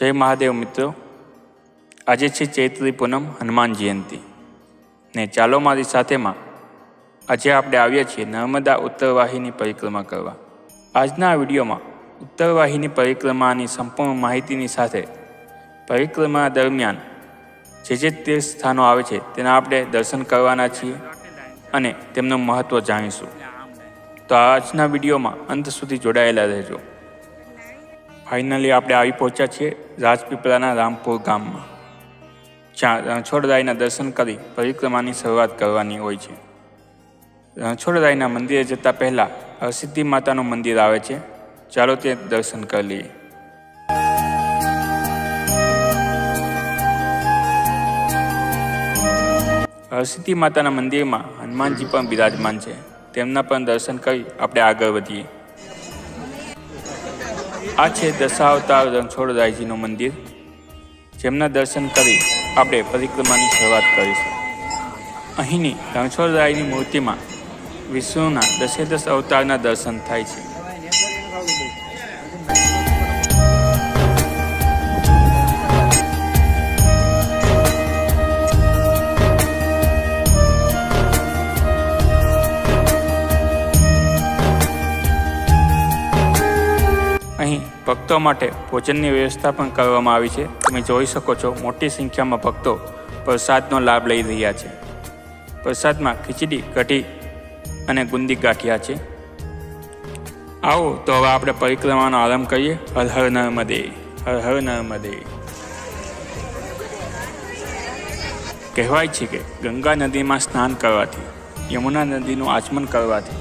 જય મહાદેવ મિત્રો. આજે છે ચૈત્રી પૂનમ હનુમાન જયંતિ. ને ચાલો મારી સાથેમાં આજે આપણે આવ્યા છીએ નર્મદા ઉત્તરવાહીની પરિક્રમા કરવા. આજના વિડીયોમાં ઉત્તરવાહીની પરિક્રમાની સંપૂર્ણ માહિતીની સાથે પરિક્રમા દરમિયાન જે જે તીર્થ સ્થાનો આવે છે તેના આપણે દર્શન કરવાના છીએ અને તેમનું મહત્ત્વ જાણીશું. તો આજના વિડીયોમાં અંત સુધી જોડાયેલા રહેજો. ફાઇનલી આપણે આવી પહોંચ્યા છીએ રાજપીપળાના રામપુર ગામમાં. જ્યાં રણછોડરાયના દર્શન કરી પરિક્રમાની શરૂઆત કરવાની હોય છે. રણછોડરાયના મંદિરે જતાં પહેલાં હરસિદ્ધિ માતાનું મંદિર આવે છે. ચાલો તે દર્શન કરી લઈએ. હરસિદ્ધિ માતાના મંદિરમાં હનુમાનજી પણ બિરાજમાન છે. તેમના પણ દર્શન કરી આપણે આગળ વધીએ. આ છે દશાવતાર રણછોડરાયજીનું મંદિર, જેમના દર્શન કરી આપણે પરિક્રમાની શરૂઆત કરીશું. અહીંની રણછોડરાયની મૂર્તિમાં વિષ્ણુના દશે દસ અવતારના દર્શન થાય છે. ભક્તો માટે ભોજનની વ્યવસ્થા પણ કરવામાં આવી છે. તમે જોઈ શકો છો, મોટી સંખ્યામાં ભક્તો પ્રસાદનો લાભ લઈ રહ્યા છે. પ્રસાદમાં ખીચડી, કઢી અને ગુંદી ગાંઠિયા છે. આવો, તો હવે આપણે પરિક્રમાનો આરંભ કરીએ. હર હર નર્મદે, હર હર નર્મદે. કહેવાય છે કે ગંગા નદીમાં સ્નાન કરવાથી, યમુના નદીનું આચમન કરવાથી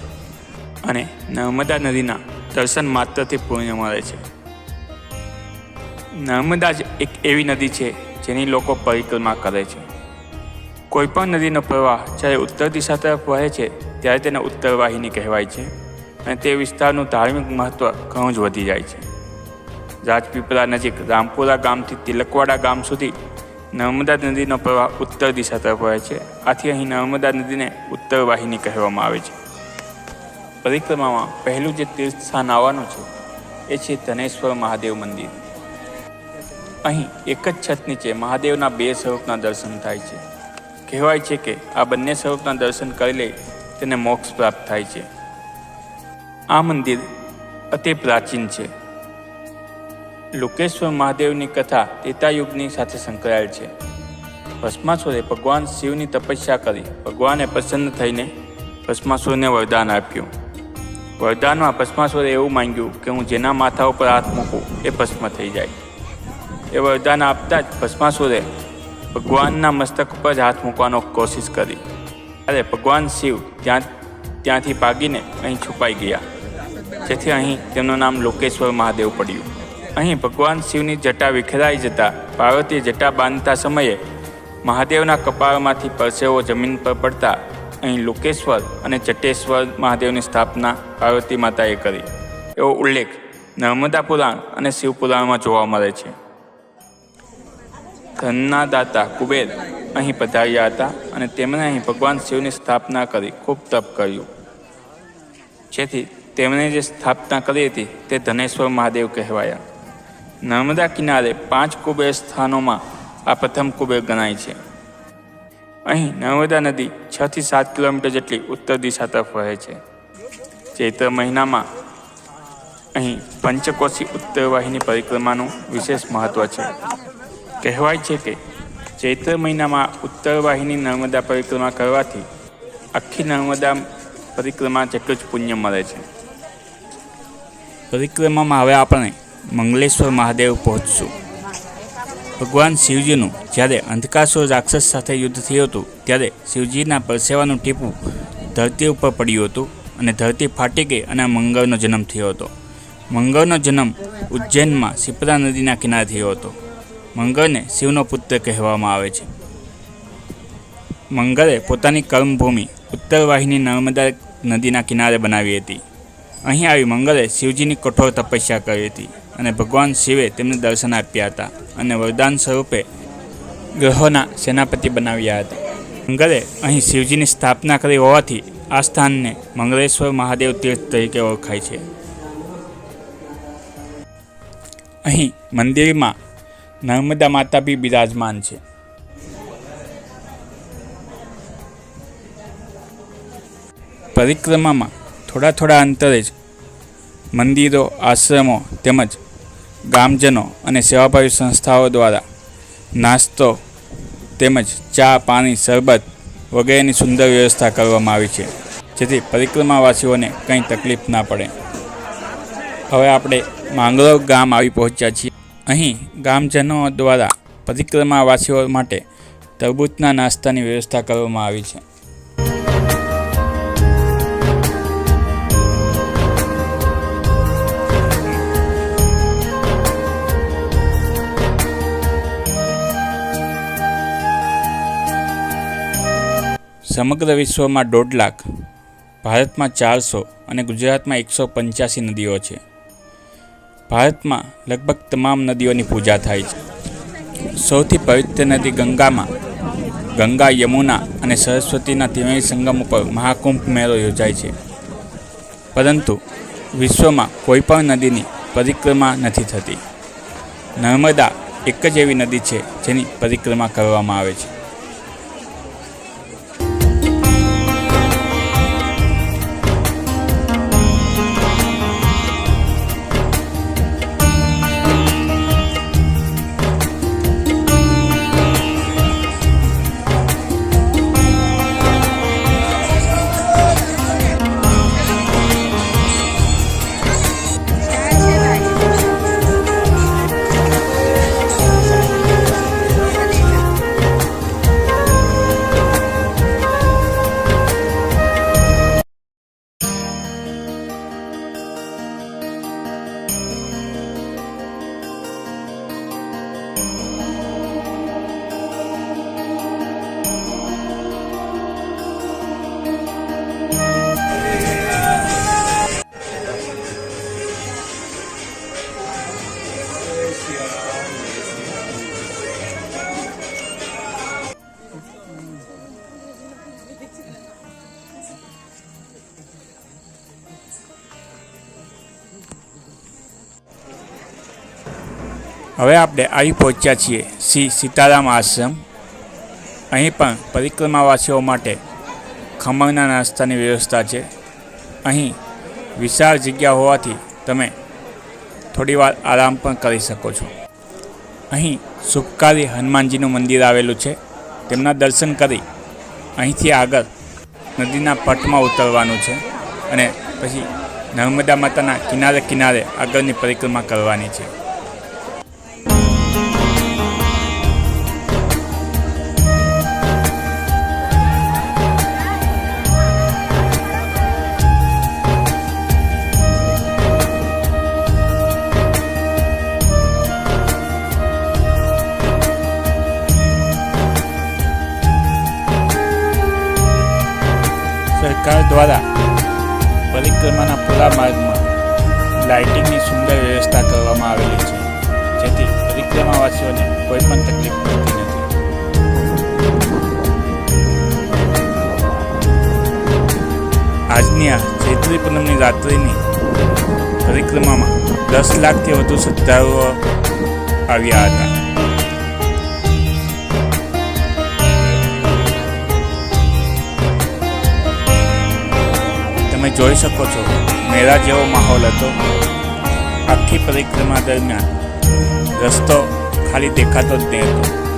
અને નર્મદા નદીના દર્શન માત્રથી પુણ્ય મળે છે. નર્મદા જ એક એવી નદી છે જેની લોકો પરિક્રમા કરે છે. કોઈ પણ નદીનો પ્રવાહ જ્યારે ઉત્તર દિશા તરફ વહે છે, ત્યારે તેને ઉત્તરવાહિની કહેવાય છે અને તે વિસ્તારનું ધાર્મિક મહત્ત્વ ઘણું જ વધી જાય છે. રાજપીપળા નજીક રામપુરા ગામથી તિલકવાડા ગામ સુધી નર્મદા નદીનો પ્રવાહ ઉત્તર દિશા તરફ વહે છે. આથી અહીં નર્મદા નદીને ઉત્તરવાહિની કહેવામાં આવે છે. પરિક્રમામાં પહેલું જે તીર્થસ્થાન આવવાનું છે, એ છે ધનેશ્વર મહાદેવ મંદિર. અહીં એક જ છત નીચે મહાદેવના બે સ્વરૂપના દર્શન થાય છે. કહેવાય છે કે આ બંને સ્વરૂપના દર્શન કરી લે તેને મોક્ષ પ્રાપ્ત થાય છે. આ મંદિર અતિ પ્રાચીન છે. લોકેશ્વર મહાદેવની કથા તેતાયુગની સાથે સંકળાયેલ છે. ભસ્માસુરે ભગવાન શિવની તપસ્યા કરી ભગવાને પ્રસન્ન થઈને ભસ્માસુરને વરદાન આપ્યું. વરદાનમાં ભસ્માસુરે એવું માંગ્યું કે હું જેના માથા ઉપર હાથ મૂકું એ ભસ્મ થઈ જાય. એ વરદાન આપતા જ ભસ્માસુરે ભગવાનના મસ્તક ઉપર જ હાથ મૂકવાનો કોશિશ કરી. ત્યારે ભગવાન શિવ ત્યાં, ત્યાંથી ભાગીને અહીં છુપાઈ ગયા. જેથી અહીં તેમનું નામ લોકેશ્વર મહાદેવ પડ્યું. અહીં ભગવાન શિવની જટા વિખેરાઈ જતા પાર્વતી જટા બાંધતા સમયે મહાદેવના કપાળમાંથી પરસેવો જમીન પર પડતા અહીં લોકેશ્વર અને જટેશ્વર મહાદેવની સ્થાપના પાર્વતી માતાએ કરી. એવો ઉલ્લેખ નર્મદા પુરાણ અને શિવપુરાણમાં જોવા મળે છે. ધનના દાતા કુબેર અહીં પધાર્યા હતા અને તેમણે અહીં ભગવાન શિવની સ્થાપના કરી, ખૂબ તપ કર્યું. જેથી તેમણે જે સ્થાપના કરી હતી તે ધનેશ્વર મહાદેવ કહેવાયા. નર્મદા કિનારે પાંચ કુબેર સ્થાનોમાં આ પ્રથમ કુબેર ગણાય છે. અહીં નર્મદા નદી છ થી સાત કિલોમીટર જેટલી ઉત્તર દિશા તરફ વહે છે. ચૈત્ર મહિનામાં અહીં પંચકોશી ઉત્તરવાહિની પરિક્રમાનું વિશેષ મહત્ત્વ છે. કહેવાય છે કે ચૈત્ર મહિનામાં ઉત્તરવાહિની નર્મદા પરિક્રમા કરવાથી આખી નર્મદા પરિક્રમા જેટલું જ પુણ્ય મળે છે. પરિક્રમામાં હવે આપણે મંગલેશ્વર મહાદેવ પહોંચશું. ભગવાન શિવજીનું જ્યારે અંધકાસુર રાક્ષસ સાથે યુદ્ધ થયું હતું, ત્યારે શિવજીના પરસેવાનું ટીપું ધરતી ઉપર પડ્યું હતું અને ધરતી ફાટી ગઈ અને મંગળનો જન્મ થયો હતો. મંગળનો જન્મ ઉજ્જૈનમાં શિપ્રા નદીના કિનારે થયો હતો. મંગળને શિવનો પુત્ર કહેવામાં આવે છે. મંગળે પોતાની કર્મભૂમિ ઉત્તરવાહિની નર્મદા નદીના કિનારે બનાવી હતી. અહીં આવી મંગળે શિવજીની કઠોર તપસ્યા કરી હતી અને ભગવાન શિવે તેમને દર્શન આપ્યા હતા અને વરદાન સ્વરૂપે ગ્રહોના સેનાપતિ બનાવ્યા હતા. મંગળે અહીં શિવજીની સ્થાપના કરી હોવાથી આ સ્થાનને મંગળેશ્વર મહાદેવ તીર્થ તરીકે ઓળખાય છે. અહીં મંદિરમાં નર્મદા માતા બી બિરાજમાન છે. પરિક્રમામાં થોડા થોડા અંતરે જ મંદિરો, આશ્રમો તેમજ ગામજનો અને સેવાભાવી સંસ્થાઓ દ્વારા નાસ્તો તેમજ ચા, પાણી, શરબત વગેરેની સુંદર વ્યવસ્થા કરવામાં આવી છે. જેથી પરિક્રમાવાસીઓને કંઈ તકલીફ ના પડે. હવે આપણે માંગરોવ ગામ આવી પહોંચ્યા છીએ. અહીં ગામજનો દ્વારા પરિક્રમાવાસીઓ માટે તરબૂચના નાસ્તાની વ્યવસ્થા કરવામાં આવી છે. સમગ્ર વિશ્વમાં દોઢ લાખ, ભારતમાં ચારસો અને ગુજરાતમાં એકસો પંચ્યાસી નદીઓ છે. ભારતમાં લગભગ તમામ નદીઓની પૂજા થાય છે. સૌથી પવિત્ર નદી ગંગામાં, ગંગા, યમુના અને સરસ્વતીના ત્રિવેણી સંગમ ઉપર મહાકુંભ મેળો યોજાય છે. પરંતુ વિશ્વમાં કોઈ પણ નદીની પરિક્રમા નથી થતી. નર્મદા એક જ એવી નદી છે જેની પરિક્રમા કરવામાં આવે છે. હવે આપણે આવી પહોંચ્યા છીએ શ્રી સીતારામ આશ્રમ. અહીં પણ પરિક્રમાવાસીઓ માટે ખમણના નાસ્તાની વ્યવસ્થા છે. અહીં વિશાળ જગ્યા હોવાથી તમે થોડીવાર આરામ પણ કરી શકો છો. અહીં સુખકારી હનુમાનજીનું મંદિર આવેલું છે. તેમના દર્શન કરી અહીંથી આગળ નદીના પટમાં ઉતરવાનું છે અને પછી નર્મદા માતાના કિનારે કિનારે આગળની પરિક્રમા કરવાની છે. દ્વારા પરિક્રમાના પૂરા માર્ગમાં લાઇટિંગની સુંદર વ્યવસ્થા કરવામાં આવેલી છે. જેથી પરિક્રમાવાસીઓને કોઈ પણ તકલીફ પડતી નથી. આજની આ ચૈત્રી પૂનમની રાત્રિની પરિક્રમામાં દસ લાખથી વધુ શ્રદ્ધાળુઓ આવ્યા હતા. તમે જોઈ શકો છો. મેળા જેવો માહોલ હતો. આખી પરિક્રમા દરમિયાન રસ્તો ખાલી દેખાતો જ નહીં હતો.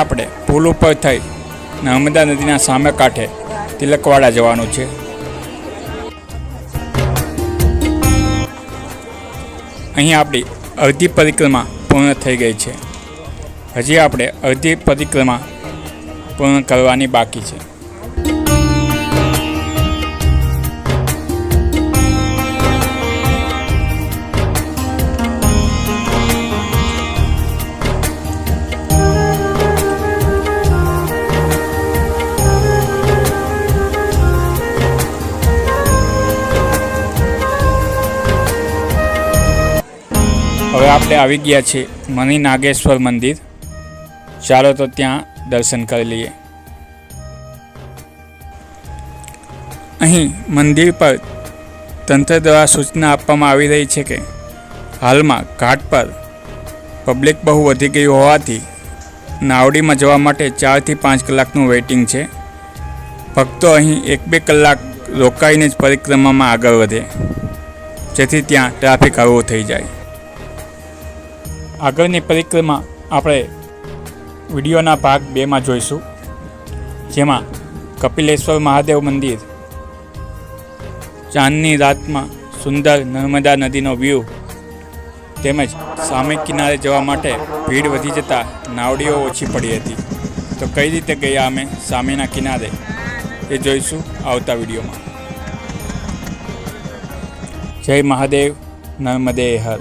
આપણે પુલ ઉપર થઈ નર્મદા નદીના સામે કાંઠે તિલકવાડા જવાનું છે. અહીં આપણી અડધી પરિક્રમા પૂર્ણ થઈ ગઈ છે. હજી આપણે અડધી પરિક્રમા પૂર્ણ કરવાની બાકી છે. આપણે આવી ગયા છે મણિ નાગેશ્વર મંદિર. ચાલો તો ત્યાં દર્શન કરી લઈએ. અહીં મંદિર પર તંત્ર દ્વારા સૂચના આપવામાં આવી રહી છે કે હાલમાં ઘાટ પર પબ્લિક બહુ વધી ગયું હોવાથી નાવડીમાં જવા માટે ચારથી પાંચ કલાકનું વેઇટિંગ છે. ભક્તો અહીં એક બે કલાક રોકાઈને જ પરિક્રમામાં આગળ વધે. જેથી ત્યાં ટ્રાફિક હળવો થઈ જાય. આગળની પરિક્રમા આપણે વિડીયોના ભાગ બેમાં જોઈશું. જેમાં કપિલેશ્વર મહાદેવ મંદિર, ચાંદની રાતમાં સુંદર નર્મદા નદીનો વ્યૂ તેમજ સામે કિનારે જવા માટે ભીડ વધી જતાં નાવડીઓ ઓછી પડી હતી. તો કઈ રીતે ગયા અમે સામેના કિનારે? એ જોઈશું આવતા વિડીયોમાં. જય મહાદેવ, નર્મદે હર.